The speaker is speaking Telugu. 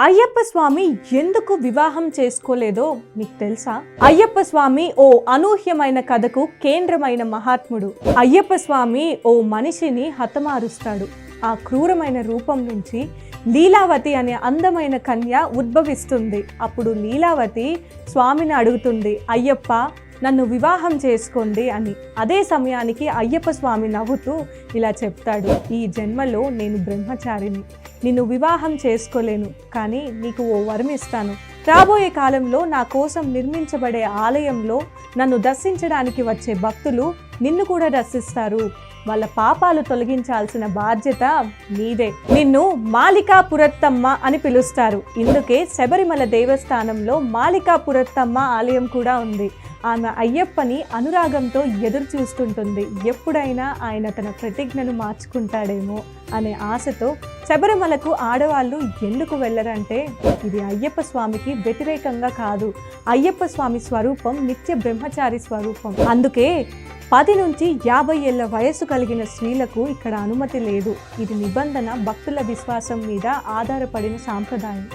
అయ్యప్ప స్వామి ఎందుకు వివాహం చేసుకోలేదో మీకు తెలుసా? అయ్యప్ప స్వామి ఓ అనూహ్యమైన కథకు కేంద్రమైన మహాత్ముడు. అయ్యప్ప స్వామి ఓ మనిషిని హతమారుస్తాడు. ఆ క్రూరమైన రూపం నుంచి లీలావతి అనే అందమైన కన్య ఉద్భవిస్తుంది. అప్పుడు లీలావతి స్వామిని అడుగుతుంది అయ్యప్ప నన్ను వివాహం చేసుకోండి అని అదే సమయానికి అయ్యప్ప స్వామి నవ్వుతూ ఇలా చెప్తాడు. ఈ జన్మలో నేను బ్రహ్మచారిని. నిన్ను వివాహం చేసుకోలేను కానీ నీకు ఓ వరం ఇస్తాను. రాబోయే కాలంలో నా కోసం నిర్మించబడే ఆలయంలో నన్ను దర్శించడానికి వచ్చే భక్తులు నిన్ను కూడా దర్శిస్తారు. వాళ్ళ పాపాలు తొలగించాల్సిన బాధ్యత నీదే. నిన్ను మాలికా పురత్తమ్మ అని పిలుస్తారు. ఇందుకే శబరిమల దేవస్థానంలో మాలికా పురత్తమ్మ ఆలయం కూడా ఉంది. ఆమె అయ్యప్పని అనురాగంతో ఎదురు చూస్తుంటుంది ఎప్పుడైనా ఆయన తన ప్రతిజ్ఞను మార్చుకుంటాడేమో అనే ఆశతో శబరిమలకు ఆడవాళ్ళు ఎందుకు వెళ్ళరంటే ఇది అయ్యప్ప స్వామికి వ్యతిరేకంగా కాదు. అయ్యప్ప స్వామి స్వరూపం నిత్య బ్రహ్మచారి స్వరూపం. అందుకే పది నుంచి యాభై ఏళ్ళ వయస్సు కలిగిన స్త్రీలకు ఇక్కడ అనుమతి లేదు. ఇది నిబంధన భక్తుల విశ్వాసం మీద ఆధారపడిన సాంప్రదాయం.